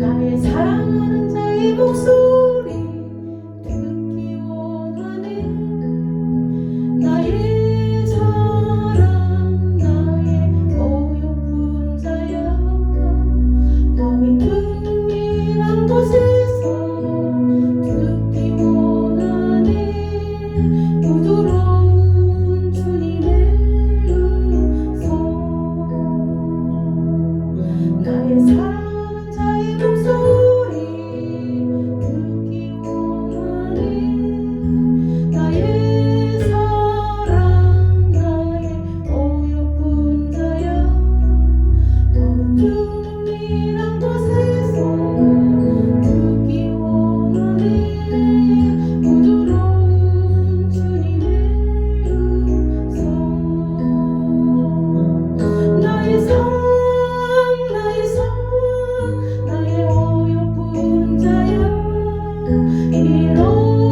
나의 사랑하는 자의 목소리 і